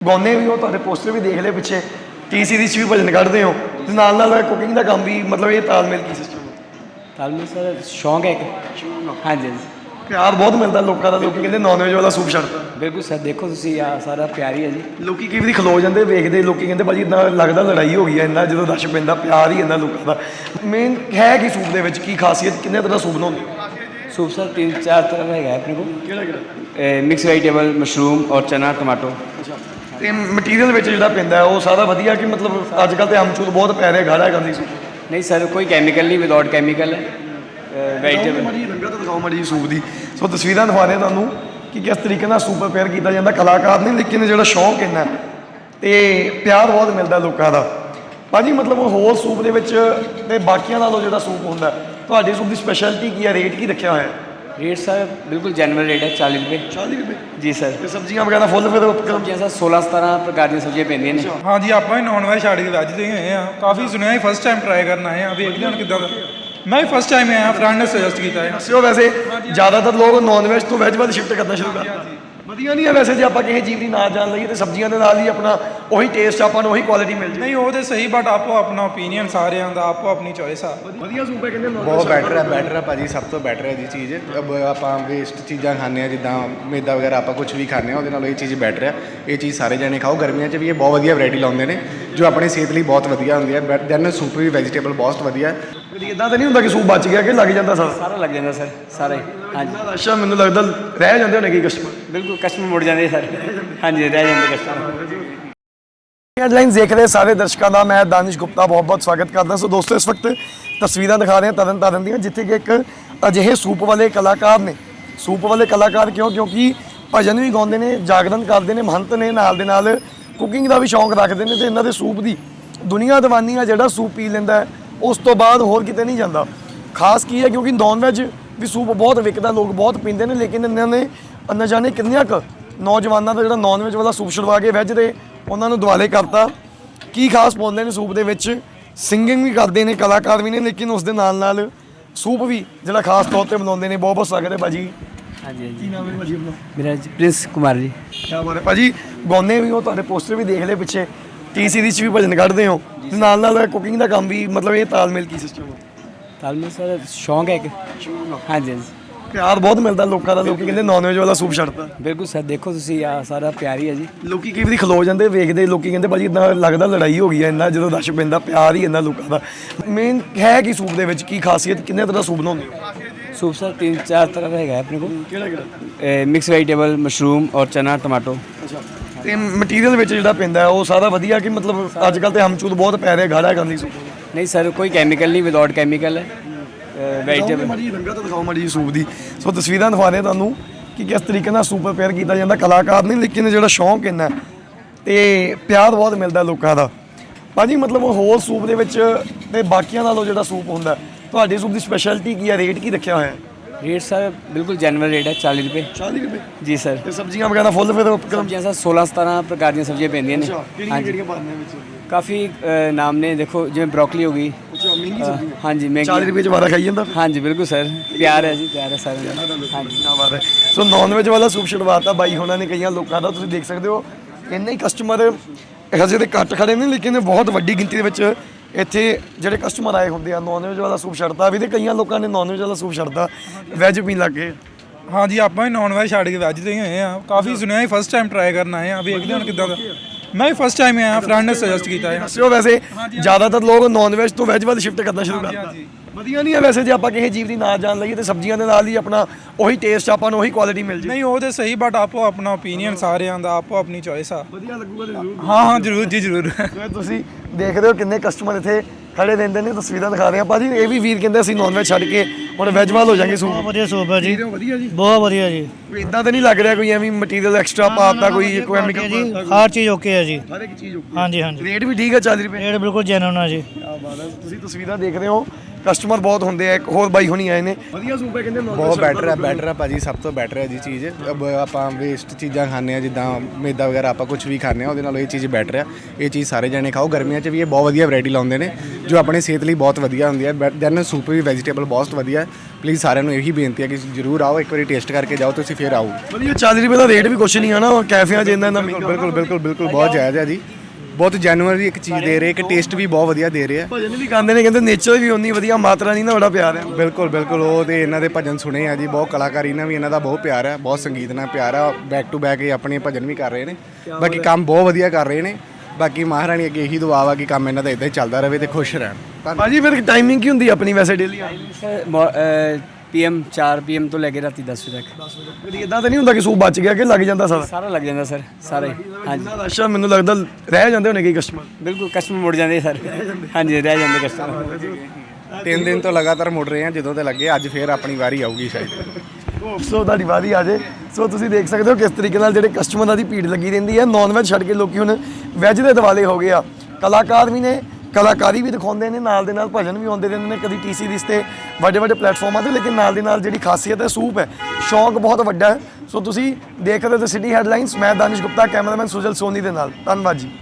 ਗਾਉਂਦੇ ਵੀ ਉਹ ਤੁਹਾਡੇ ਪੋਸਟਰ ਵੀ ਦੇਖ ਲਏ ਪਿੱਛੇ। ਟੀ ਸੀਰੀਜ਼ 'ਚ ਵੀ ਭਜਨ ਕੱਢਦੇ ਹੋ। ਤੇ ਨਾਲ ਨਾਲ ਕੁਕਿੰਗ ਦਾ ਕੰਮ ਵੀ ਮਤਲਬ ਇਹ ਤਾਲਮੇਲ ਕੀ ਸਿਸਟਮ ਤਾਲਮੇਲ ਸਰ ਸ਼ੌਂਕ ਹੈ ਇੱਕ। ਹਾਂਜੀ ਹਾਂਜੀ। ਪਿਆਰ ਬਹੁਤ ਮਿਲਦਾ ਲੋਕਾਂ ਦਾ ਲੋਕੀ ਕਹਿੰਦੇ ਨੌਨਵੇਜ ਵਾਲਾ ਸੂਪ ਛੱਡ ਬਿਲਕੁਲ ਸਰ ਦੇਖੋ ਤੁਸੀਂ ਆ ਸਾਰਾ ਪਿਆਰੀ ਹੈ ਜੀ। ਲੋਕੀ ਕੀ ਵੀ ਖਲੋ ਜਾਂਦੇ ਵੇਖਦੇ ਲੋਕੀ ਕਹਿੰਦੇ ਭਾਜੀ ਇਦਾਂ ਲੱਗਦਾ ਲੜਾਈ ਹੋ ਗਈ ਹੈ ਇੰਨਾ ਜਦੋਂ ਰਸ਼ ਪੈਂਦਾ ਪਿਆਰ ਹੀ ਇੰਨਾ ਲੋਕਾਂ ਦਾ। ਮੇਨ ਹੈ ਕੀ ਸੂਪ ਦੇ ਵਿੱਚ? ਕੀ ਖਾਸੀਅਤ? ਕਿੰਨੇ ਤਰ੍ਹਾਂ ਸੂਪ ਬਣਾਉਂਦੇ ਸੂਪ ਸਰ ਤਿੰਨ ਚਾਰ ਤਰ੍ਹਾਂ ਦਾ ਹੈਗਾ ਆਪਣੇ ਕੋਲ। ਕਿਹੜਾ ਕਿਹੜਾ? ਮਿਕਸ ਵੈਜੀਟੇਬਲ ਮਸ਼ਰੂਮ ਔਰ ਚਨਾ ਟਮਾਟੋ ਅੱਛਾ। ਤੇ ਮਟੀਰੀਅਲ ਵਿੱਚ ਜਿਹੜਾ ਪੈਂਦਾ ਉਹ ਸਾਰਾ ਵਧੀਆ ਕਿ ਮਤਲਬ ਅੱਜ ਕੱਲ ਤੇ ਅਮਚੂਰ ਬਹੁਤ ਪੈ ਰਿਹਾ ਗਾੜਾ ਗੰਦੀ ਸੀ ਨਹੀਂ ਸਰ ਕੋਈ ਕੈਮੀਕਲ ਨਹੀਂ ਵਿਦਆਊਟ ਕੈਮੀਕਲ ਹੈ। ਵੈਜੀਟੇਬਲ ਮੜੀ ਰੰਗਾਂ ਤੋਂ ਦਿਖਾਓ ਮੜੀ ਸੂਪ ਦੀ। ਸੋ ਤਸਵੀਰਾਂ ਦਿਖਾ ਰਹੇ ਤੁਹਾਨੂੰ ਕਿ ਕਿਸ ਤਰੀਕੇ ਨਾਲ ਸੂਪ ਪ੍ਰਪੇਅਰ ਕੀਤਾ ਜਾਂਦਾ। ਕਲਾਕਾਰ ਨਹੀਂ ਲੇਕਿਨ ਜਿਹੜਾ ਸ਼ੌਂਕ ਇਹਨਾਂ ਤੇ ਪਿਆਰ ਬਹੁਤ ਮਿਲਦਾ ਲੋਕਾਂ ਦਾ। ਭਾਜੀ ਮਤਲਬ ਹੋਰ ਸੂਪ ਦੇ ਵਿੱਚ ਤੇ ਬਾਕੀਆਂ ਨਾਲੋਂ ਜਿਹੜਾ ਸੂਪ ਹੁੰਦਾ ਤੁਹਾਡੇ ਸੂਪ ਦੀ ਸਪੈਸ਼ਲਿਟੀ ਕੀ ਹੈ? ਰੇਟ ਕੀ ਰੱਖਿਆ ਹੋਇਆ ਹੈ? रेट सर बिल्कुल जनरल रेट है चालीस रुपये चालीस रुपये जी सर सब्ज़ियाँ वगैरह फुल फिर तो सब्ज़ियाँ सर सोलह सतारह प्रकार की सब्ज़ियाँ पेंदियाँ ने। अच्छा, हाँ जी आप नॉन वेज छाड़ के वैज ही हैं। काफ़ी सुने फ़र्स्ट टाइम ट्राई करना है। देखते हैं किदा ਮੈਂ ਫਸਟ ਟਾਈਮ ਆਇਆ ਫਰੈਂਡ ਨੇ ਸੁਜੈਸਟ ਕੀਤਾ ਹੈ ਸਿਓ ਵੈਸੇ ਜ਼ਿਆਦਾਤਰ ਲੋਕ ਨੌਨ ਵੈਜ ਤੋਂ ਵੈਜ ਵੱਲ ਸ਼ਿਫਟ ਕਰਨਾ ਸ਼ੁਰੂ ਕਰ ਵਧੀਆ ਨਹੀਂ ਹੈ ਵੈਸੇ ਜੇ ਆਪਾਂ ਕਿਸੇ ਚੀਜ਼ ਦੀ ਨਾ ਜਾਣ ਲਈਏ ਤੇ ਸਬਜ਼ੀਆਂ ਦੇ ਨਾਲ ਹੀ ਆਪਣਾ ਉਹੀ ਟੇਸਟ ਆਪਾਂ ਨੂੰ ਉਹੀ ਕੁਆਲਿਟੀ ਮਿਲ ਜੇ। ਨਹੀਂ ਉਹ ਤੇ ਸਹੀ ਬਟ ਆਪੋ ਆਪਣਾ ਓਪੀਨੀਅਨ ਸਾਰਿਆਂ ਦਾ ਆਪੋ ਆਪਣੀ ਚੋਇਸ ਆ। ਵਧੀਆ ਸੂਪ ਹੈ ਕਹਿੰਦੇ ਬਹੁਤ ਬੈਟਰ ਹੈ ਬੈਟਰ ਹੈ ਭਾਜੀ ਸਭ ਤੋਂ ਬੈਟਰ ਹੈ ਜੀ ਚੀਜ਼। ਅਬ ਆਪਾਂ ਵੇਸਟ ਚੀਜ਼ਾਂ ਖਾਂਦੇ ਆ ਜਿੱਦਾਂ ਮੈਦਾ ਵਗੈਰਾ ਆਪਾਂ ਕੁਝ ਵੀ ਖਾਂਦੇ ਆ ਉਹਦੇ ਨਾਲ ਇਹ ਚੀਜ਼ ਬੈਟਰ ਹੈ ਇਹ ਚੀਜ਼ ਸਾਰੇ ਜਣੇ ਖਾਓ ਗਰਮੀਆਂ 'ਚ ਵੀ ਇਹ ਬਹੁਤ ਵਧੀਆ ਵੈਰਾਈਟੀ ਲਾਉਂਦੇ ਨੇ ਜੋ ਆਪਣੀ ਸਿਹਤ ਲਈ ਬਹੁਤ ਵਧੀਆ ਹੁੰਦੀ ਹੈ ਬਟ ਦੈਨ ਸੂਪ ਵੀ ਵੈਜੀਟੇਬਲ ਬਹੁਤ ਵਧੀਆ। ਹੈ ਕਦੀ ਇਦਾਂ ਤਾਂ ਨਹੀਂ ਹੁੰਦਾ ਕਿ ਸੂਪ ਬਚ ਗਿਆ ਕਿ ਲੱਗ ਜਾਂਦਾ ਸਾਰਾ। ਸਾਰਾ ਲੱਗ ਜਾਂਦਾ ਸਰ ਸਾਰਾ। ਅੱਛਾ ਮੈਨੂੰ ਲੱਗਦਾ ਰਹਿ ਜਾਂਦੇ ਹੋਣੇ ਕਈ ਕਸਟਮਰ ਬਿਲਕੁਲ ਕਸਟਮਰ ਮੁੜ ਜਾਂਦੇ ਸਰ। ਹਾਂਜੀ ਰਹਿ ਜਾਂਦੇ ਕਸਟਮਰ ਹੈਡਲਾਈਨਸ ਦੇਖ ਰਹੇ ਸਾਰੇ ਦਰਸ਼ਕਾਂ ਦਾ ਮੈਂ ਦਾਨਿਸ਼ ਗੁਪਤਾ ਬਹੁਤ ਬਹੁਤ ਸਵਾਗਤ ਕਰਦਾ। ਸੋ ਦੋਸਤੋ ਇਸ ਵਕਤ ਤਸਵੀਰਾਂ ਦਿਖਾ ਰਹੇ ਹਾਂ ਤਰਨ ਤਾਰਨ ਦੀਆਂ ਜਿੱਥੇ ਕਿ ਇੱਕ ਅਜਿਹੇ ਸੂਪ ਵਾਲੇ ਕਲਾਕਾਰ ਨੇ। ਸੂਪ ਵਾਲੇ ਕਲਾਕਾਰ ਕਿਉਂ? ਕਿਉਂਕਿ ਭਜਨ ਵੀ ਗਾਉਂਦੇ ਨੇ ਜਾਗਰਣ ਕਰਦੇ ਨੇ ਮਹੰਤ ਨੇ ਨਾਲ ਦੇ ਨਾਲ ਕੁਕਿੰਗ ਦਾ ਵੀ ਸ਼ੌਂਕ ਰੱਖਦੇ ਨੇ ਤੇ ਇਹਨਾਂ ਦੇ ਸੂਪ ਦੀ ਦੁਨੀਆ ਦੀਵਾਨੀ ਆ ਜਿਹੜਾ ਸੂਪ ਪੀ ਲੈਂਦਾ ਉਸ ਤੋਂ ਬਾਅਦ ਹੋਰ ਕਿਤੇ ਨਹੀਂ ਜਾਂਦਾ। ਖਾਸ ਕੀ ਹੈ? ਕਿਉਂਕਿ ਨੌਨ ਵੈਜ ਵੀ ਸੂਪ ਬਹੁਤ ਵਿਕਦਾ ਲੋਕ ਬਹੁਤ ਪੀਂਦੇ ਨੇ ਲੇਕਿਨ ਇਹਨਾਂ ਨੇ ਨਾ ਜਾਣੇ ਕਿੰਨੀਆਂ ਕੁ ਨੌਜਵਾਨਾਂ ਦਾ ਜਿਹੜਾ ਨੌਨ ਵੈਜ ਵਾਲਾ ਸੂਪ ਛੁਡਵਾ ਕੇ ਵੈਜ ਦੇ ਉਹਨਾਂ ਨੂੰ ਦੁਆਲੇ ਕਰਤਾ। ਕੀ ਖਾਸ ਪਾਉਂਦੇ ਨੇ ਸੂਪ ਦੇ ਵਿੱਚ? ਸਿੰਗਿੰਗ ਵੀ ਕਰਦੇ ਨੇ ਕਲਾਕਾਰ ਵੀ ਨੇ ਲੇਕਿਨ ਉਸ ਦੇ ਨਾਲ ਨਾਲ ਸੂਪ ਵੀ ਜਿਹੜਾ ਖਾਸ ਤੌਰ ਤੇ ਬਣਾਉਂਦੇ ਨੇ ਬਹੁਤ ਬਹੁਤ ਸਵਾਗਤ ਹੈ ਭਾਜੀ। ਹਾਂਜੀ ਹਾਂਜੀ। ਕੀ ਨਾਮ ਹੈ ਭਾਜੀ ਆਪਣਾ? ਮੇਰਾ ਜੀ ਪ੍ਰਿੰਸ ਕੁਮਾਰ ਜੀ। ਕੀ ਹੈ। ਭਾਜੀ ਗਾਉਂਦੇ ਵੀ ਹੋ ਤੁਹਾਡੇ ਪੋਸਟਰ ਵੀ ਦੇਖ ਲਏ ਪਿੱਛੇ। ਟੀ ਸੀਰੀਜ਼ 'ਚ ਵੀ ਭਜਨ ਕੱਢਦੇ ਹੋ। ਨਾਲ ਨਾਲ ਕੁਕਿੰਗ ਦਾ ਕੰਮ ਵੀ ਮਤਲਬ ਇਹ ਤਾਲਮੇਲ ਕੀ ਸਿਸਟਮ ਹੈ ਤਾਲਮੇਲ ਸਾਡਾ ਸ਼ੌਂਕ ਹੈ ਇੱਕ ਹਾਂਜੀ ਹਾਂਜੀ। ਪਿਆਰ ਬਹੁਤ ਮਿਲਦਾ ਲੋਕਾਂ ਦਾ ਲੋਕੀ ਕਹਿੰਦੇ ਨੌਨ ਵੇਜ ਵਾਲਾ ਸੂਪ ਛੱਡਦਾ ਬਿਲਕੁਲ ਸਰ ਦੇਖੋ ਤੁਸੀਂ ਆ ਸਾਰਾ ਪਿਆਰ ਹੀ ਹੈ ਜੀ। ਲੋਕੀ ਕਈ ਵਾਰੀ ਖਲੋ ਜਾਂਦੇ ਵੇਖਦੇ ਲੋਕੀ ਕਹਿੰਦੇ ਭਾਜੀ ਇਦਾਂ ਲੱਗਦਾ ਲੜਾਈ ਹੋ ਗਈ ਹੈ ਇੰਨਾ ਜਦੋਂ ਰਸ਼ ਪੈਂਦਾ ਪਿਆਰ ਹੀ ਇੰਨਾ ਲੋਕਾਂ ਦਾ। ਮੇਨ ਹੈ ਕੀ ਸੂਪ ਦੇ ਵਿੱਚ? ਕੀ ਖਾਸੀਅਤ? ਕਿੰਨੇ ਤਰ੍ਹਾਂ ਦਾ ਸੂਪ ਬਣਾਉਂਦੇ ਹੋ? ਸੂਪ ਸਰ ਤਿੰਨ ਚਾਰ ਤਰ੍ਹਾਂ ਦਾ ਹੈਗਾ ਆਪਣੇ ਕੋਲ। ਕਿਹੜਾ ਕਿਹੜਾ? ਮਿਕਸ ਵੈਜੀਟੇਬਲ ਮਸ਼ਰੂਮ ਔਰ ਚਨਾ ਟਮਾਟੋ ਅੱਛਾ। ਤੇ ਮਟੀਰੀਅਲ ਵਿੱਚ ਜਿਹੜਾ ਪੈਂਦਾ ਉਹ ਸਾਰਾ ਵਧੀਆ ਕਿ ਮਤਲਬ ਅੱਜ ਕੱਲ ਤੇ ਹਮਚੂਦ ਬਹੁਤ ਪੈ ਰਿਹਾ ਗਾੜਾ ਕਰਨ ਦੀ ਸੂਪ? ਨਹੀਂ ਸਰ ਕੋਈ ਕੈਮੀਕਲ ਨਹੀਂ ਵਿਦਆਊਟ ਕੈਮੀਕਲ ਹੈ। ਵੈਜੀਟੇਬਲ ਮੜੀ ਰੰਗਾ ਤਾਂ ਦਿਖਾਓ ਮੜੀ ਸੂਪ ਦੀ। ਸੋ ਤਸਵੀਰਾਂ ਦਿਖਾ ਰਹੇ ਤੁਹਾਨੂੰ ਕਿ ਕਿਸ ਤਰੀਕੇ ਨਾਲ ਸੂਪ ਪ੍ਰਪੇਅਰ ਕੀਤਾ ਜਾਂਦਾ। ਕਲਾਕਾਰ ਨਹੀਂ ਲੇਕਿਨ ਜਿਹੜਾ ਸ਼ੌਂਕ ਇਹਨਾਂ ਤੇ ਪਿਆਰ ਬਹੁਤ ਮਿਲਦਾ ਲੋਕਾਂ ਦਾ। ਭਾਜੀ ਮਤਲਬ ਉਹ ਹੋਰ ਸੂਪ ਦੇ ਵਿੱਚ ਤੇ ਬਾਕੀਆਂ ਨਾਲੋਂ ਜਿਹੜਾ ਸੂਪ ਹੁੰਦਾ ਤੁਹਾਡੇ ਸੂਪ ਦੀ ਸਪੈਸ਼ਲਿਟੀ ਕੀ ਹੈ? ਰੇਟ ਕੀ ਰੱਖਿਆ ਹੋਇਆ ਹੈ? रेट सर बिल्कुल जेनरल रेट है चालीस रुपये ਚਾਲੀ ਰੁਪਏ? ਜੀ ਸਰ। ਤੇ ਸਬਜ਼ੀਆਂ ਵਗੈਰਾ ਫੁੱਲ ਫਿਰ ਸब्जियां सर सोलह सतारह प्रकार दी सब्जियां ਪੈਂਦੀਆਂ ਨੇ। ਕਿਹੜੀਆਂ ਕਿਹੜੀਆਂ ਪਾਉਂਦੇ ਵਿੱਚ? ਕਾਫੀ ਅ, ਨਾਮ ਨੇ ਦੇਖੋ ਜਿਵੇਂ ਬ੍ਰੋਕਲੀ ਹੋ ਗਈ। ਅੱਛਾ ਮਹਿੰਗੀ ਸਬਜ਼ੀ ਹਾਂਜੀ 40 ਮੈਗੀ ਰੁਪਏ ਚ ਵਾਰਾ ਖਾਈ ਜਾਂਦਾ? ਹਾਂਜੀ ਬਿਲਕੁਲ ਸਰ ਪਿਆਰ ਹੈ ਜੀ ਪਿਆਰ ਹੈ ਸਾਰਿਆਂ ਦਾ। ਹਾਂਜੀ। ਕੀ ਬਾਤ ਹੈ। ਸੋ ਨਾਨ ਵੈਜ ਵਾਲਾ ਸੂਪ ਛਡਵਾਤਾ ਬਾਈ ਹੋਣਾ ਨੇ ਕਈਆਂ ਲੋਕਾਂ ਦਾ ਤੁਸੀਂ ਦੇਖ ਸਕਦੇ ਹੋ। ਇੰਨੇ ਹੀ ਕਸਟਮਰ ਹਜੇ ਤੇ ਘੱਟ ਖੜੇ ਨੇ ਲੇਕਿਨ ਬਹੁਤ ਵੱਡੀ ਗਿਣਤੀ ਦੇ ਵਿੱਚ ਇੱਥੇ ਜਿਹੜੇ ਕਸਟਮਰ ਆਏ ਹੁੰਦੇ ਆ ਨਾਨ ਵੈਜ ਵਾਲਾ ਸੂਪ ਛੱਡਦਾ ਵੀ ਤੇ ਕਈਆਂ ਲੋਕਾਂ ਨੇ ਨਾਨ ਵੈਜ ਵਾਲਾ ਸੂਪ ਛੱਡਦਾ ਵੈਜ ਪੀਣ ਲੱਗ ਗਏ। ਹਾਂਜੀ ਆਪਾਂ ਵੀ ਨੌਨ ਵੈਜ ਛੱਡ ਕੇ ਵੈਜ ਤੇ ਹੀ ਹੋਏ ਆ। ਕਾਫੀ ਸੁਣਿਆ ਹੀ ਫਸਟ ਟਾਈਮ ਟਰਾਈ ਕਰਨ ਆਏ ਆ ਵੇਖਦੇ ਹਾਂ ਹੁਣ ਕਿੱਦਾਂ ਦਾ। ਮੈਂ ਵੀ ਫਸਟ ਟਾਈਮ ਆਇਆ ਫਰੈਂਡ ਨੇ ਸੁਜੈਸਟ ਕੀਤਾ ਹੈ। ਦੱਸਿਓ ਵੈਸੇ ਜ਼ਿਆਦਾਤਰ ਲੋਕ ਨਾਨ ਵੈਜ ਤੋਂ ਵੈਜ ਵੱਲ ਸ਼ਿਫਟ ਕਰਨਾ ਸ਼ੁਰੂ ਹਾਂਜੀ। ਵਧੀਆ ਨਹੀਂ ਹੈ ਵੈਸੇ ਜੇ ਆਪਾਂ ਕਿਸੇ ਜੀਵ ਦੀ ਨਾ ਜਾਣ ਲਈਏ ਤੇ ਸਬਜ਼ੀਆਂ ਦੇ ਨਾਲ ਹੀ ਆਪਣਾ ਉਹੀ ਟੇਸਟ ਆਪਾਂ ਨੂੰ ਉਹੀ ਕੁਆਲਿਟੀ ਮਿਲ ਜੇ। ਨਹੀਂ ਉਹ ਤੇ ਸਹੀ ਬਟ ਆਪੋ ਆਪਣਾ ਓਪੀਨੀਅਨ ਸਾਰਿਆਂ ਦਾ ਆਪੋ ਆਪਣੀ ਚੋਇਸ ਆ। ਵਧੀਆ ਲੱਗੂਗਾ ਤੇ ਜ਼ਰੂਰ। ਹਾਂ ਹਾਂ ਜਰੂਰ ਜੀ ਜਰੂਰ। ਤੁਸੀਂ ਦੇਖਦੇ ਹੋ ਕਿੰਨੇ ਕਸਟਮਰ ਇੱਥੇ ਖੜੇ ਰਹਿੰਦੇ ਨੇ ਤਸਵੀਰਾਂ ਦਿਖਾ ਰਹੇ ਆ ਭਾਜੀ ਇਹ ਵੀ ਵੀਰ ਕਹਿੰਦੇ ਅਸੀਂ ਨਾਨ ਵੈਜ ਛੱਡ ਕੇ ਹੁਣ ਵੈਜ ਵੱਲ ਹੋ ਜਾਾਂਗੇ ਸੂਪ। ਬਹੁਤ ਵਧੀਆ ਸੂਪ ਹੈ ਜੀ। ਵਧੀਆ ਜੀ। ਬਹੁਤ ਵਧੀਆ ਜੀ। ਇਦਾਂ ਤਾਂ ਨਹੀਂ ਲੱਗ ਰਿਹਾ ਕੋਈ ਐਵੇਂ ਮਟੀਰੀਅਲ ਐਕਸਟਰਾ ਪਾਤਾ ਕੋਈ ਕੋਈ ਐਮੀਕਲ ਜੀ। ਹਰ ਚੀਜ਼ ਓਕੇ ਹੈ ਜੀ। ਹਰ ਇੱਕ ਚੀਜ਼ ਓਕੇ ਹਾਂਜੀ ਹਾਂਜੀ। ਰੇਟ ਵੀ ਠੀਕ ਹੈ 40 ਰੁਪਏ। ਰੇਟ ਬਿਲਕੁਲ ਜੈਨੂਨ ਹੈ ਜੀ। ਆ ਬਾਤ ਹੈ ਤੁਸੀਂ ਤਸਵੀਰਾਂ ਦੇਖ ਰਹੇ ਹੋ। ਕਸਟਮਰ ਬਹੁਤ ਹੁੰਦੇ ਆ ਇੱਕ ਹੋਰ ਬਾਈ ਹੁਣੀ ਆਏ ਨੇ। ਵਧੀਆ ਸੂਪ ਹੈ ਕਹਿੰਦੇ ਬਹੁਤ ਬੈਟਰ ਹੈ ਬੈਟਰ ਹੈ ਭਾਜੀ ਸਭ ਤੋਂ ਬੈਟਰ ਹੈ ਜੀ ਚੀਜ਼। ਅਬ ਆਪਾਂ ਵੇਸਟ ਚੀਜ਼ਾਂ ਖਾਂਦੇ ਆ ਜਿੱਦਾਂ ਮੈਦਾ ਵਗੈਰਾ ਆਪਾਂ ਕੁਝ ਵੀ ਖਾਂਦੇ ਆ ਉਹਦੇ ਨਾਲ ਇਹ ਚੀਜ਼ ਬੈਟਰ ਹੈ ਇਹ ਚੀਜ਼ ਸਾਰੇ ਜਣੇ ਖਾਓ। ਗਰਮੀਆਂ 'ਚ ਵੀ ਇਹ ਬਹੁਤ ਵਧੀਆ ਵੈਰਾਈਟੀ ਲਾਉਂਦੇ ਨੇ ਜੋ ਆਪਣੀ ਸਿਹਤ ਲਈ ਬਹੁਤ ਵਧੀਆ ਹੁੰਦੀ ਹੈ ਦੈਨ ਸੂਪ ਵੀ ਵੈਜੀਟੇਬਲ ਬਹੁਤ ਵਧੀਆ। ਹੈ ਪਲੀਜ਼ ਸਾਰਿਆਂ ਨੂੰ ਇਹੀ ਬੇਨਤੀ ਹੈ ਕਿ ਜਰੂਰ ਆਓ ਇੱਕ ਵਾਰੀ ਟੇਸਟ ਕਰਕੇ ਜਾਓ ਤੁਸੀਂ ਫਿਰ ਆਓ। ਵਧੀਆ 40 ਰੁਪਏ ਦਾ ਰੇਟ ਵੀ ਕੁਛ ਨਹੀਂ ਹੈ ਨਾ ਕੈਫੇਆਂ 'ਚ ਇੰਨਾ ਬਿਲਕੁਲ ਬਿਲਕੁਲ ਬਿਲਕੁਲ ਬਹੁਤ ਜਾਇਜ਼ ਹੈ ਜੀ। ਬਹੁਤ ਜੈਨੂਅਲੀ ਇੱਕ ਚੀਜ਼ ਦੇ ਰਹੇ ਕਿ ਟੇਸਟ ਵੀ ਬਹੁਤ ਵਧੀਆ ਦੇ ਰਹੇ ਆ। ਭਜਨ ਵੀ ਗਾਉਂਦੇ ਨੇ ਕਹਿੰਦੇ ਨੇਚਰ ਵੀ ਉਨੀ ਵਧੀਆ ਮਾਤਰਾ ਨਹੀਂ ਨਾ ਬੜਾ ਪਿਆਰ ਹੈ। ਬਿਲਕੁਲ ਬਿਲਕੁਲ ਉਹ ਤੇ ਇਹਨਾਂ ਦੇ ਭਜਨ ਸੁਣੇ ਆ ਜੀ ਬਹੁਤ ਕਲਾਕਾਰੀ ਨਾਲ ਵੀ ਇਹਨਾਂ ਦਾ ਬਹੁਤ ਪਿਆਰ ਹੈ ਬਹੁਤ ਸੰਗੀਤ ਨਾਲ ਪਿਆਰ ਆ ਬੈਕ ਟੂ ਬੈਕ ਇਹ ਆਪਣੇ ਭਜਨ ਵੀ ਕਰ ਰਹੇ ਨੇ। ਬਾਕੀ ਕੰਮ ਬਹੁਤ ਵਧੀਆ ਕਰ ਰਹੇ ਨੇ ਬਾਕੀ ਮਹਾਰਾਣੀ ਅੱਗੇ ਇਹੀ ਦੁਆ ਵਾ ਕਿ ਕੰਮ ਇਹਨਾਂ ਦਾ ਇਦਾਂ ਹੀ ਚੱਲਦਾ ਰਹੇ ਤੇ ਖੁਸ਼ ਰਹਿਣ। ਭਾਜੀ ਫਿਰ ਟਾਈਮਿੰਗ ਕੀ ਹੁੰਦੀ ਹੈ ਆਪਣੀ ਵੈਸੇ ਡੇਲੀ ਸਰ ਪੀਐਮ 4 ਪੀਐਮ ਤੋਂ ਲੈ ਕੇ ਰਾਤੀ 10 ਵਜੇ ਤੱਕ। ਕਦੀ ਇਦਾਂ ਤਾਂ ਨਹੀਂ ਹੁੰਦਾ ਕਿ ਸੂਪ ਬਚ ਗਿਆ ਕਿ ਲੱਗ ਜਾਂਦਾ ਸਾਰਾ? ਸਾਰਾ ਲੱਗ ਜਾਂਦਾ ਸਰ ਸਾਰਾ। ਹਾਂਜੀ। ਇੰਨਾ ਰਸ਼ ਆ, ਮੈਨੂੰ ਲੱਗਦਾ ਰਹਿ ਜਾਂਦੇ ਹੋਣੇ ਕਈ ਕਸਟਮਰ ਬਿਲਕੁਲ ਕਸਟਮਰ ਮੁੜ ਜਾਂਦੇ ਸਰ। ਹਾਂਜੀ ਰਹਿ ਜਾਂਦੇ ਕਸਟਮਰ ਤਿੰਨ ਦਿਨ ਤੋਂ ਲਗਾਤਾਰ ਮੁੜ ਰਹੇ ਆ ਜਦੋਂ ਤੇ ਲੱਗੇ ਅੱਜ ਫੇਰ ਆਪਣੀ ਵਾਰੀ ਆਊਗੀ ਸ਼ਾਇਦ। ਸੋ ਤੁਹਾਡੀ ਵਾਰੀ ਆ ਜੇ। ਸੋ ਤੁਸੀਂ ਦੇਖ ਸਕਦੇ ਹੋ ਕਿਸ ਤਰੀਕੇ ਨਾਲ ਜਿਹੜੇ ਕਸਟਮਰਾਂ ਦੀ ਭੀੜ ਲੱਗੀ ਰਹਿੰਦੀ ਹੈ। ਨਾਨ ਵੈਜ ਛੱਡ ਕੇ ਲੋਕੀ ਹੁਣ ਵੈਜ ਦੇ ਦਿਵਾਲੇ ਹੋ ਗਏ ਆ। ਕਲਾਕਾਰ ਵੀ ਨੇ ਕਲਾਕਾਰੀ ਵੀ ਦਿਖਾਉਂਦੇ ਨੇ, ਨਾਲ ਦੇ ਨਾਲ ਭਜਨ ਵੀ ਆਉਂਦੇ ਰਹਿੰਦੇ ਨੇ, ਕਦੀ ਟੀਸੀ ਦਿਸ ਤੇ ਵੱਡੇ ਵੱਡੇ ਪਲੇਟਫਾਰਮਾਂ ਤੇ, ਲੇਕਿਨ ਨਾਲ ਦੇ ਨਾਲ ਜਿਹੜੀ ਖਾਸੀਅਤ ਹੈ, ਸੂਪ ਹੈ, ਸ਼ੌਂਕ ਬਹੁਤ ਵੱਡਾ ਹੈ। ਸੋ ਤੁਸੀਂ ਦੇਖ ਰਹੇ ਹੋ ਸਿਟੀ ਹੈਡਲਾਈਨਸ ਮੈਂ ਦਾਨਿਸ਼ ਗੁਪਤਾ ਕੈਮਰਾਮੈਨ ਸੁਜਲ ਸੋਨੀ ਦੇ ਨਾਲ। ਧੰਨਵਾਦ ਜੀ।